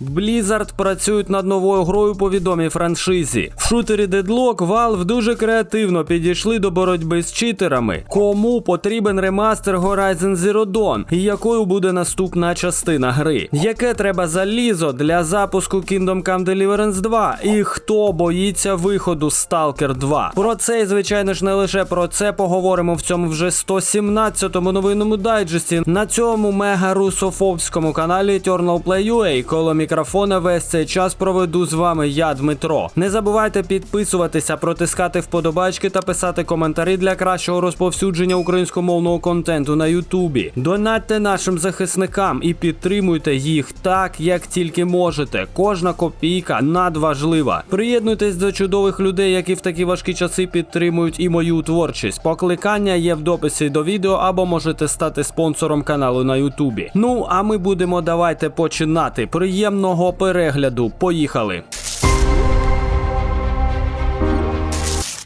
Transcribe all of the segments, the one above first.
Blizzard працюють над новою грою по відомій франшизі. В шутері Deadlock Valve дуже креативно підійшли до боротьби з читерами. Кому потрібен ремастер Horizon Zero Dawn і якою буде наступна частина гри? Яке треба залізо для запуску Kingdom Come Deliverance 2? І хто боїться виходу Stalker 2? Про це і звичайно ж не лише про це поговоримо в цьому вже 117-му новинному дайджесті на цьому мега русофобському каналі Eternal Play UA. Коло мікрофона весь цей час проведу з вами я, Дмитро. Не забувайте підписуватися, протискати вподобачки та писати коментарі для кращого розповсюдження українськомовного контенту на Ютубі. Донатьте нашим захисникам і підтримуйте їх так, як тільки можете. Кожна копійка надважлива. Приєднуйтесь до чудових людей, які в такі важкі часи підтримують і мою творчість. Покликання є в дописі до відео або можете стати спонсором каналу на Ютубі. Ну а ми будемо давайте починати. Приємного перегляду. Поїхали!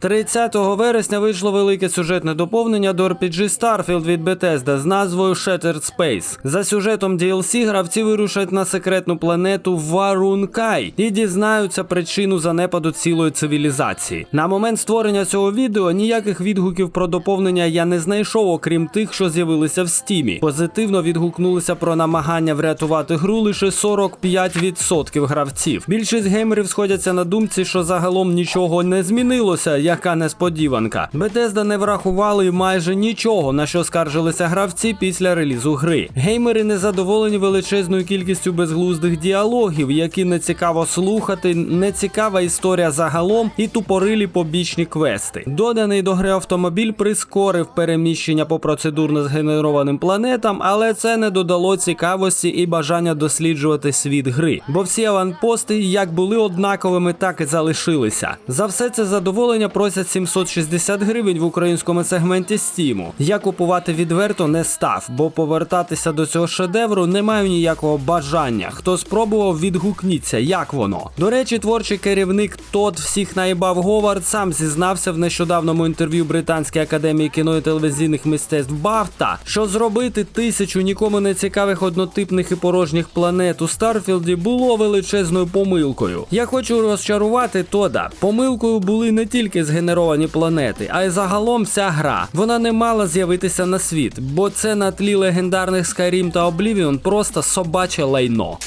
30 вересня вийшло велике сюжетне доповнення до RPG Starfield від Bethesda з назвою Shattered Space. За сюжетом DLC гравці вирушать на секретну планету Варункай і дізнаються причину занепаду цілої цивілізації. На момент створення цього відео ніяких відгуків про доповнення я не знайшов, окрім тих, що з'явилися в стімі. Позитивно відгукнулися про намагання врятувати гру лише 45% гравців. Більшість геймерів сходяться на думці, що загалом нічого не змінилося. Яка несподіванка. Bethesda не врахували майже нічого, на що скаржилися гравці після релізу гри. Геймери незадоволені величезною кількістю безглуздих діалогів, які не цікаво слухати, нецікава історія загалом і тупорилі побічні квести. Доданий до гри автомобіль прискорив переміщення по процедурно згенерованим планетам, але це не додало цікавості і бажання досліджувати світ гри. Бо всі аванпости як були однаковими, так і залишилися. За все це задоволення просять 760 гривень в українському сегменті Steam. Я купувати відверто не став, бо повертатися до цього шедевру не маю ніякого бажання. Хто спробував, відгукніться, як воно. До речі, творчий керівник Тод всіх наїбав Говард сам зізнався в нещодавному інтерв'ю Британській академії кіно і телевізійних мистецтв Бафта, що зробити тисячу нікому не цікавих однотипних і порожніх планет у Старфілді було величезною помилкою. Я хочу розчарувати Тода. Помилкою були не тільки згенеровані планети, а й загалом вся гра. Вона не мала з'явитися на світ, бо це на тлі легендарних Skyrim та Oblivion просто собаче лайно.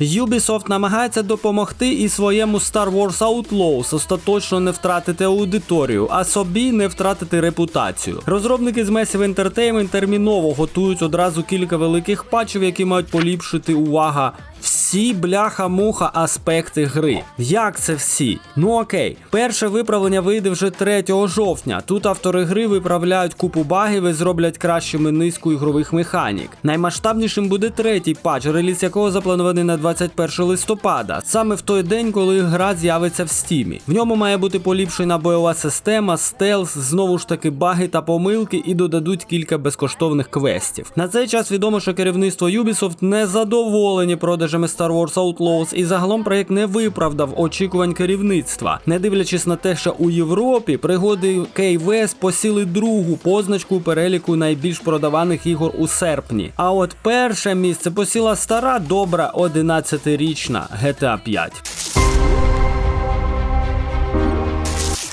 Ubisoft намагається допомогти і своєму Star Wars Outlaws остаточно не втратити аудиторію, а собі не втратити репутацію. Розробники з Massive Entertainment терміново готують одразу кілька великих патчів, які мають поліпшити увага. Всі бляха-муха аспекти гри. Як це всі? Ну окей, перше виправлення вийде вже 3 жовтня. Тут автори гри виправляють купу багів і зроблять кращими низку ігрових механік. Наймасштабнішим буде третій патч, реліз якого запланований на 21 листопада, саме в той день, коли гра з'явиться в стімі. В ньому має бути поліпшена бойова система, стелс, знову ж таки баги та помилки, і додадуть кілька безкоштовних квестів. На цей час відомо, що керівництво Ubisoft не задоволені продажами Star Wars Outlaws, і загалом проєкт не виправдав очікувань керівництва, не дивлячись на те, що у Європі пригоди KVS посіли другу позначку переліку найбільш продаваних ігор у серпні. А от перше місце посіла стара добра 11-річна GTA 5.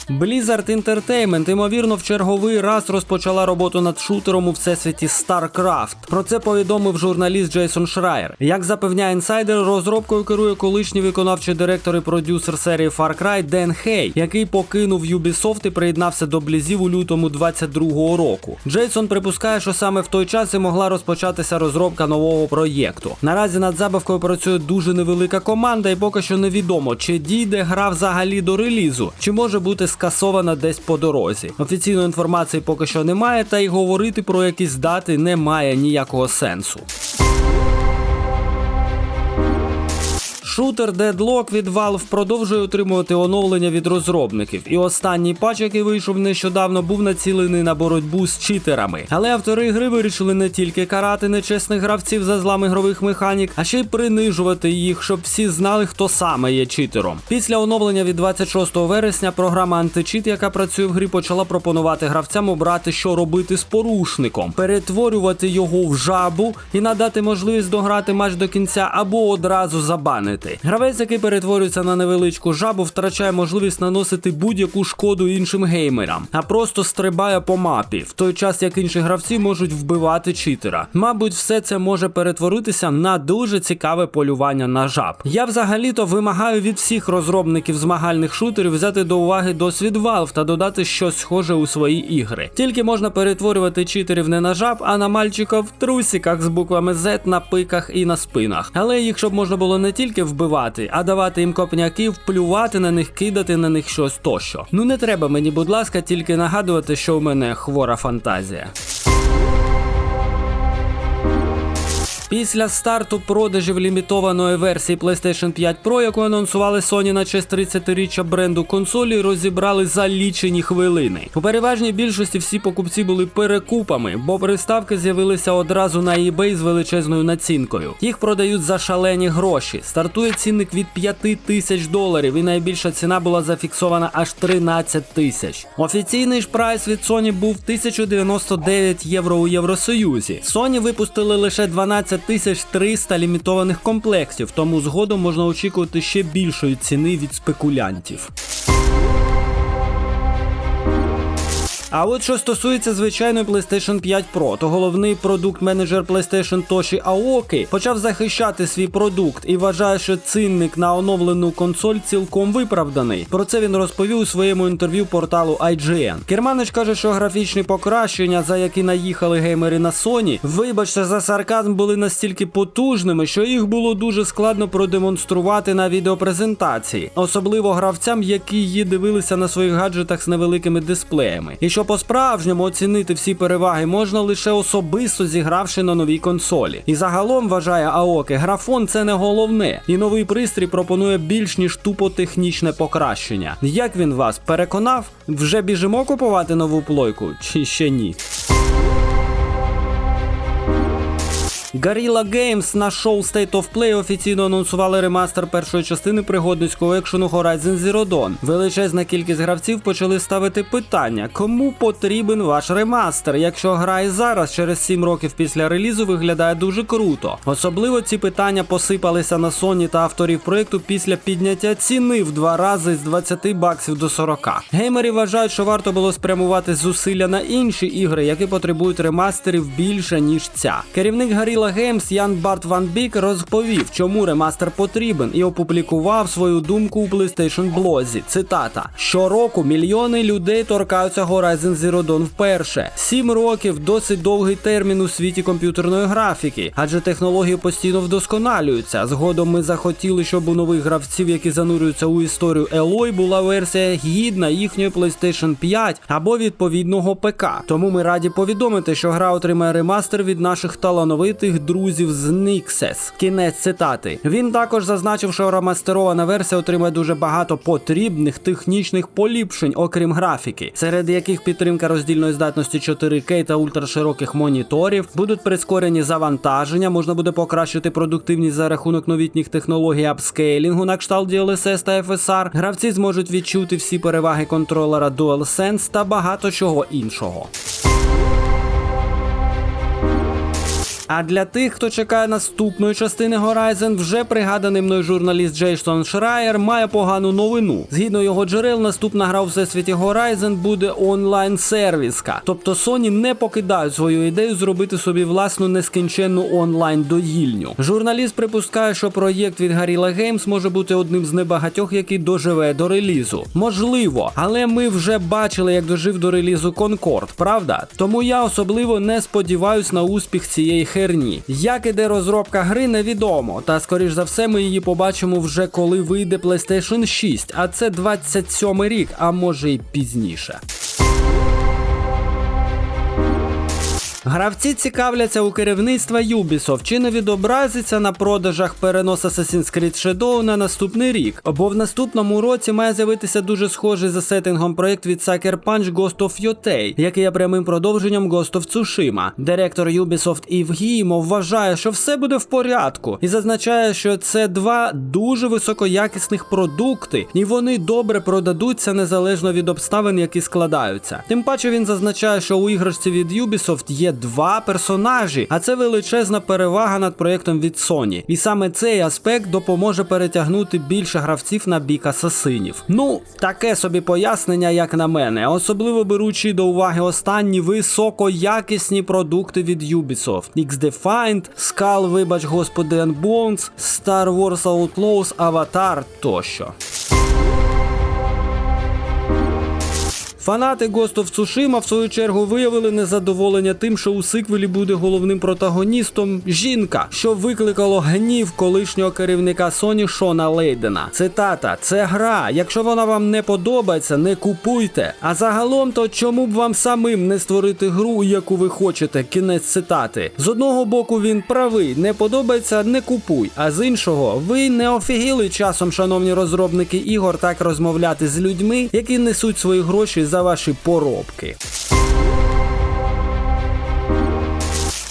Blizzard Entertainment, ймовірно, в черговий раз розпочала роботу над шутером у всесвіті StarCraft. Про це повідомив журналіст Джейсон Шрайер. Як запевняє інсайдер, розробкою керує колишній виконавчий директор і продюсер серії Far Cry Ден Хей, який покинув Ubisoft і приєднався до Блізів у лютому 22-го року. Джейсон припускає, що саме в той час і могла розпочатися розробка нового проєкту. Наразі над забавкою працює дуже невелика команда, і поки що невідомо, чи дійде гра взагалі до релізу, чи може бути скасована десь по дорозі. Офіційної інформації поки що немає, та й говорити про якісь дати немає ніякого сенсу. Шутер Deadlock від Valve продовжує отримувати оновлення від розробників, і останній патч, який вийшов нещодавно, був націлений на боротьбу з читерами. Але автори гри вирішили не тільки карати нечесних гравців за злам ігрових механік, а ще й принижувати їх, щоб всі знали, хто саме є читером. Після оновлення від 26 вересня програма античит, яка працює в грі, почала пропонувати гравцям обрати, що робити з порушником, перетворювати його в жабу і надати можливість дограти матч до кінця або одразу забанити. Гравець, який перетворюється на невеличку жабу, втрачає можливість наносити будь-яку шкоду іншим геймерам, а просто стрибає по мапі, в той час як інші гравці можуть вбивати читера. Мабуть, все це може перетворитися на дуже цікаве полювання на жаб. Я взагалі-то вимагаю від всіх розробників змагальних шутерів взяти до уваги досвід Valve та додати щось схоже у свої ігри. Тільки можна перетворювати читерів не на жаб, а на мальчика в трусіках з буквами Z на пиках і на спинах. Але їх щоб можна було не тільки вбивати, а давати їм копняків, плювати на них, кидати на них щось тощо. Ну не треба мені, будь ласка, тільки нагадувати, що у мене хвора фантазія. Після старту продажів лімітованої версії PlayStation 5 Pro, яку анонсували Sony на честь 30-річчя бренду консолі, розібрали за лічені хвилини. У переважній більшості всі покупці були перекупами, бо приставки з'явилися одразу на eBay з величезною націнкою. Їх продають за шалені гроші. Стартує цінник від 5 тисяч доларів, і найбільша ціна була зафіксована аж 13 тисяч. Офіційний ж прайс від Sony був 1099 євро у Євросоюзі. Sony випустили лише 12 тисяч 300 лімітованих комплексів, тому згодом можна очікувати ще більшої ціни від спекулянтів. А от що стосується звичайної PlayStation 5 Pro, то головний продукт-менеджер PlayStation Тоші Аоки почав захищати свій продукт і вважає, що цінник на оновлену консоль цілком виправданий. Про це він розповів у своєму інтерв'ю порталу IGN. Керманич каже, що графічні покращення, за які наїхали геймери на Sony, вибачте за сарказм, були настільки потужними, що їх було дуже складно продемонструвати на відеопрезентації, особливо гравцям, які її дивилися на своїх гаджетах з невеликими дисплеями. І що по-справжньому оцінити всі переваги можна лише особисто зігравши на новій консолі. І загалом вважає Аоке, графон це не головне, і новий пристрій пропонує більш ніж тупо технічне покращення. Як він вас переконав? Вже біжимо купувати нову плойку чи ще ні? Guerrilla Games на шоу State of Play офіційно анонсували ремастер першої частини пригодницького екшену Horizon Zero Dawn. Величезна кількість гравців почали ставити питання, кому потрібен ваш ремастер, якщо гра і зараз, через 7 років після релізу, виглядає дуже круто. Особливо ці питання посипалися на Sony та авторів проекту після підняття ціни в два рази з 20 баксів до 40. Геймери вважають, що варто було спрямувати зусилля на інші ігри, які потребують ремастерів більше ніж ця. Керівник Guerrilla Games Ян Барт Ван Бік розповів, чому ремастер потрібен, і опублікував свою думку у PlayStation блозі. Цитата: щороку мільйони людей торкаються Horizon Zero Dawn вперше. Сім років досить довгий термін у світі комп'ютерної графіки, адже технології постійно вдосконалюються. Згодом ми захотіли, щоб у нових гравців, які занурюються у історію Eloy, була версія гідна їхньої PlayStation 5 або відповідного ПК. Тому ми раді повідомити, що гра отримає ремастер від наших талановитих друзів з Nixes. Кінець цитати. Він також зазначив, що ремастерована версія отримає дуже багато потрібних технічних поліпшень, окрім графіки, серед яких підтримка роздільної здатності 4К та ультрашироких моніторів, будуть прискорені завантаження, можна буде покращити продуктивність за рахунок новітніх технологій апскейлінгу на кшталт DLSS та FSR. Гравці зможуть відчути всі переваги контролера DualSense та багато чого іншого. А для тих, хто чекає наступної частини Horizon, вже пригаданий мною журналіст Джейсон Шрайер має погану новину. Згідно його джерел, наступна гра у всесвіті Horizon буде онлайн-сервіска. Тобто Sony не покидають свою ідею зробити собі власну нескінченну онлайн-доїльню. Журналіст припускає, що проєкт від Guerrilla Games може бути одним з небагатьох, який доживе до релізу. Можливо, але ми вже бачили, як дожив до релізу Concord, правда? Тому я особливо не сподіваюсь на успіх цієї херні. Як іде розробка гри, невідомо. Та скоріш за все, ми її побачимо вже коли вийде PlayStation 6, а це 27 рік, а може й пізніше. Гравці цікавляться у керівництва Ubisoft, чи не відобразиться на продажах перенос Assassin's Creed Shadow на наступний рік, бо в наступному році має з'явитися дуже схожий за сеттингом проект від Sucker Punch Ghost of Yotei, який є прямим продовженням Ghost of Tsushima. Директор Ubisoft Ів Гімо вважає, що все буде в порядку, і зазначає, що це два дуже високоякісних продукти, і вони добре продадуться незалежно від обставин, які складаються. Тим паче він зазначає, що у іграшці від Ubisoft є два персонажі, а це величезна перевага над проєктом від Sony. І саме цей аспект допоможе перетягнути більше гравців на бік асасинів. Ну, таке собі пояснення, як на мене, особливо беручи до уваги останні високоякісні продукти від Ubisoft. X-Defined, Skull, вибач господи, and Star Wars Outlaws, Avatar тощо. Фанати Ghost of Tsushima в свою чергу виявили незадоволення тим, що у сиквелі буде головним протагоністом жінка, що викликало гнів колишнього керівника Sony Шона Лейдена. Цитата: це гра. Якщо вона вам не подобається, не купуйте. А загалом, то чому б вам самим не створити гру, яку ви хочете? Кінець цитати. З одного боку він правий, не подобається, не купуй. А з іншого, ви не офігіли часом, шановні розробники ігор, так розмовляти з людьми, які несуть свої гроші за ваші поробки.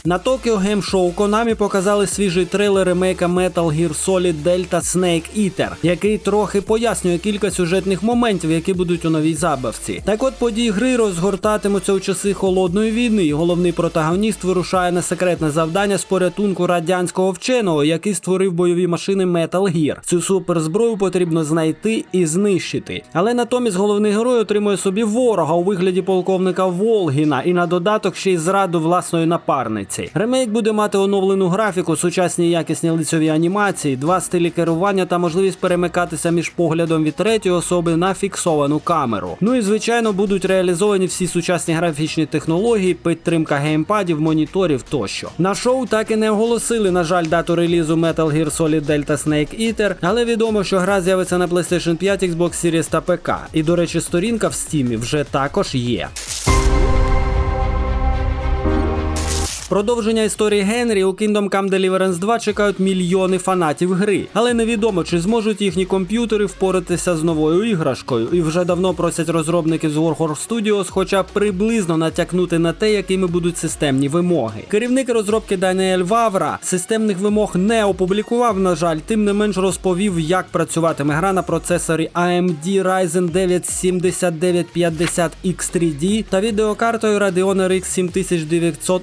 На Tokyo Game Show Konami показали свіжий трейлер ремейка Metal Gear Solid Delta Snake Eater, який трохи пояснює кілька сюжетних моментів, які будуть у новій забавці. Так от події гри розгортатимуться у часи холодної війни, і головний протагоніст вирушає на секретне завдання з порятунку радянського вченого, який створив бойові машини Metal Gear. Цю суперзброю потрібно знайти і знищити. Але натомість головний герой отримує собі ворога у вигляді полковника Волгіна і на додаток ще й зраду власної напарниці. Ремейк буде мати оновлену графіку, сучасні якісні лицьові анімації, два стилі керування та можливість перемикатися між поглядом від третьої особи на фіксовану камеру. Ну і звичайно будуть реалізовані всі сучасні графічні технології, підтримка геймпадів, моніторів тощо. На шоу так і не оголосили, на жаль, дату релізу Metal Gear Solid Delta Snake Eater, але відомо, що гра з'явиться на PlayStation 5, Xbox Series та ПК. І до речі, сторінка в Steam вже також є. Продовження історії Генрі у Kingdom Come Deliverance 2 чекають мільйони фанатів гри, але невідомо, чи зможуть їхні комп'ютери впоратися з новою іграшкою, і вже давно просять розробники з Warhorse Studios хоча б приблизно натякнути на те, якими будуть системні вимоги. Керівник розробки Даніель Вавра системних вимог не опублікував, на жаль, тим не менш розповів, як працюватиме гра на процесорі AMD Ryzen 9 7950 X3D та відеокартою Radeon RX 7900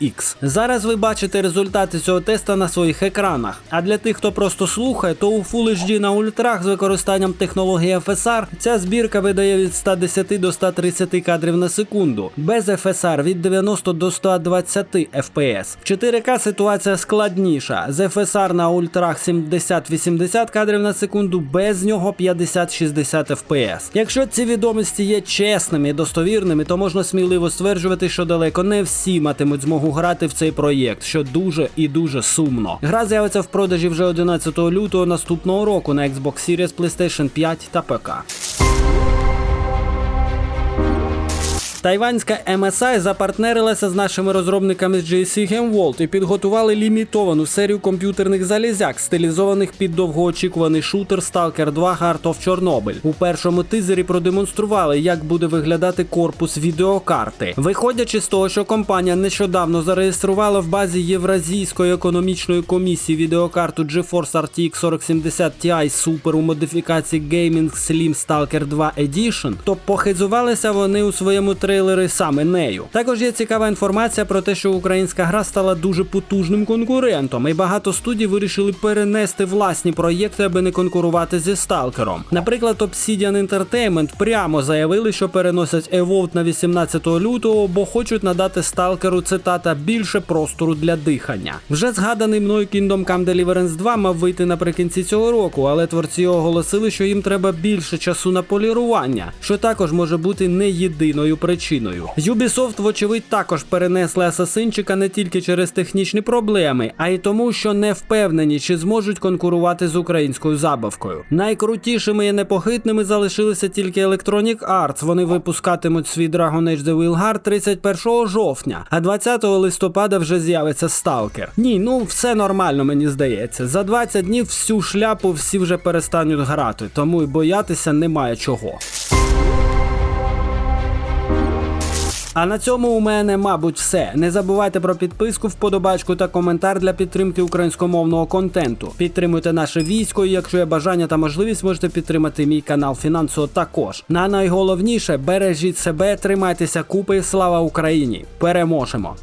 XTX. Зараз ви бачите результати цього теста на своїх екранах. А для тих, хто просто слухає, то у Full HD на ультрах з використанням технології FSR ця збірка видає від 110 до 130 кадрів на секунду, без FSR від 90 до 120 FPS. В 4К ситуація складніша. З FSR на ультрах 70-80 кадрів на секунду, без нього 50-60 FPS. Якщо ці відомості є чесними і достовірними, то можна сміливо стверджувати, що далеко не всі матимуть змогу грати в цей проєкт, що дуже і дуже сумно. Гра з'явиться в продажі вже 11 лютого наступного року на Xbox Series, PlayStation 5 та ПК. Тайванська MSI запартнерилася з нашими розробниками з JC GameWorld і підготували лімітовану серію комп'ютерних залізяк, стилізованих під довгоочікуваний шутер Stalker 2 Heart of Chernobyl. У першому тизері продемонстрували, як буде виглядати корпус відеокарти. Виходячи з того, що компанія нещодавно зареєструвала в базі Євразійської економічної комісії відеокарту GeForce RTX 4070 Ti Super у модифікації Gaming Slim Stalker 2 Edition, то похизувалися вони у своєму трейлери саме нею. Також є цікава інформація про те, що українська гра стала дуже потужним конкурентом, і багато студій вирішили перенести власні проєкти, аби не конкурувати зі сталкером. Наприклад, Obsidian Entertainment прямо заявили, що переносять Evolved на 18 лютого, бо хочуть надати сталкеру цитата більше простору для дихання. Вже згаданий мною Kingdom Come Deliverance 2 мав вийти наприкінці цього року, але творці оголосили, що їм треба більше часу на полірування, що також може бути не єдиною причиною причиною. Ubisoft, вочевидь, також перенесли асасинчика не тільки через технічні проблеми, а й тому, що не впевнені, чи зможуть конкурувати з українською забавкою. Найкрутішими і непохитними залишилися тільки Electronic Arts. Вони випускатимуть свій Dragon Age The Wilgar 31 жовтня, а 20 листопада вже з'явиться Stalker. Ні, ну все нормально, мені здається. За 20 днів всю шляпу всі вже перестануть грати, тому й боятися немає чого. А на цьому у мене, мабуть, все. Не забувайте про підписку, вподобачку та коментар для підтримки українськомовного контенту. Підтримуйте наше військо, і якщо є бажання та можливість, можете підтримати мій канал фінансово також. На найголовніше бережіть себе, тримайтеся купи, слава Україні! Переможемо!